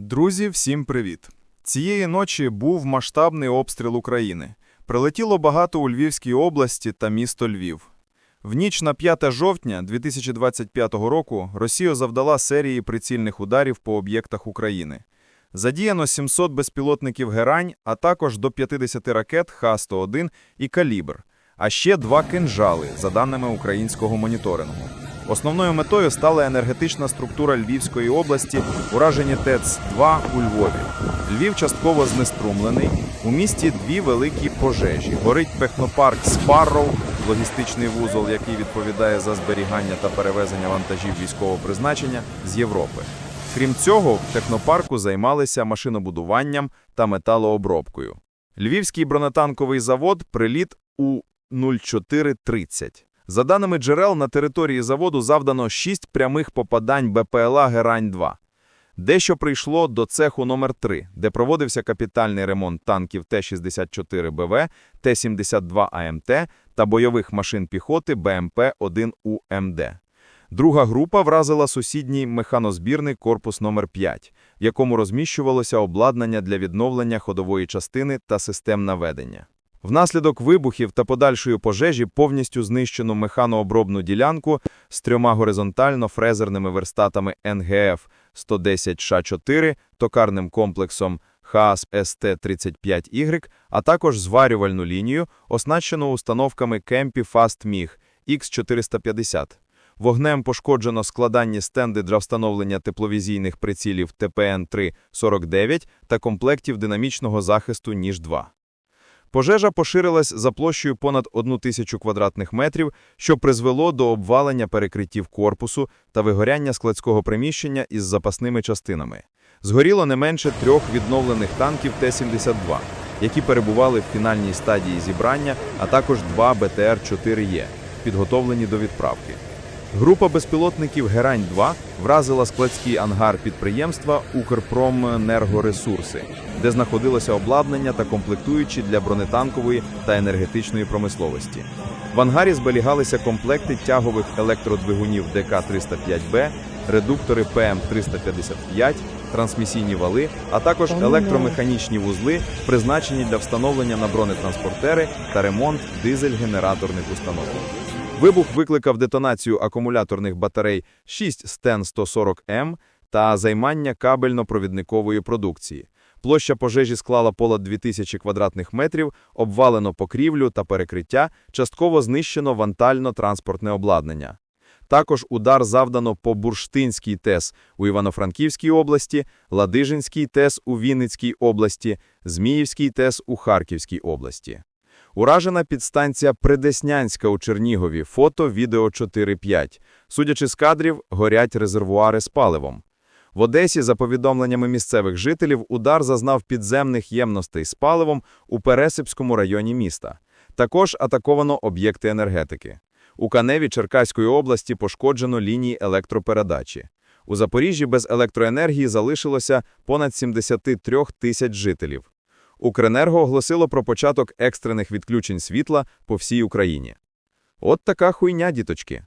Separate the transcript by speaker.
Speaker 1: Друзі, всім привіт! Цієї ночі був масштабний обстріл України. Прилетіло багато у Львівській області та місто Львів. В ніч на 5 жовтня 2025 року Росія завдала серії прицільних ударів по об'єктах України. Задіяно 700 безпілотників «Герань», а також до 50 ракет Х-101 і «Калібр», а ще два «Кинжали», за даними українського моніторингу. Основною метою стала енергетична структура Львівської області, уражені ТЕЦ-2 у Львові. Львів частково знеструмлений. У місті дві великі пожежі. Горить технопарк Спарроу, логістичний вузол, який відповідає за зберігання та перевезення вантажів військового призначення з Європи. Крім цього, в технопарку займалися машинобудуванням та металообробкою. Львівський бронетанковий завод приліт у 04.30. За даними джерел, на території заводу завдано 6 прямих попадань БПЛА «Герань-2». Дещо прийшло до цеху номер 3 де проводився капітальний ремонт танків Т-64БВ, Т-72 АМТ та бойових машин піхоти БМП-1 УМД. Друга група вразила сусідній механозбірний корпус номер 5 в якому розміщувалося обладнання для відновлення ходової частини та систем наведення. Внаслідок вибухів та подальшої пожежі повністю знищено механообробну ділянку з трьома горизонтально-фрезерними верстатами НГФ 110Ш4, токарним комплексом ХАС СТ-35Y, а також зварювальну лінію, оснащену установками Кемпі Fast MiG X450. Вогнем пошкоджено складанні стенди для встановлення тепловізійних прицілів ТПН-3-49 та комплектів динамічного захисту Ніж-2. Пожежа поширилась за площею понад 1 тисячу квадратних метрів, що призвело до обвалення перекриттів корпусу та вигоряння складського приміщення із запасними частинами. Згоріло не менше трьох відновлених танків Т-72, які перебували в фінальній стадії зібрання, а також два БТР-4Е, підготовлені до відправки. Група безпілотників «Герань-2» вразила складський ангар підприємства «Укрпроменергоресурси», де знаходилося обладнання та комплектуючі для бронетанкової та енергетичної промисловості. В ангарі зберігалися комплекти тягових електродвигунів ДК-305Б, редуктори ПМ-355, трансмісійні вали, а також електромеханічні вузли, призначені для встановлення на бронетранспортери та ремонт дизель-генераторних установок. Вибух викликав детонацію акумуляторних батарей 6 СТЕН-140М та займання кабельно-провідникової продукції. Площа пожежі склала понад 2000 квадратних метрів, обвалено покрівлю та перекриття, частково знищено вантально-транспортне обладнання. Також удар завдано по Бурштинській ТЕС у Івано-Франківській області, Ладижинській ТЕС у Вінницькій області, Зміївській ТЕС у Харківській області. Уражена підстанція Придеснянська у Чернігові, фото, відео 4.5. Судячи з кадрів, горять резервуари з паливом. В Одесі, за повідомленнями місцевих жителів, удар зазнав підземних ємностей з паливом у Пересипському районі міста. Також атаковано об'єкти енергетики. У Каневі Черкаської області пошкоджено лінії електропередачі. У Запоріжжі без електроенергії залишилося понад 73 тисяч жителів. Укренерго оголосило про початок екстрених відключень світла по всій Україні. От така хуйня, діточки.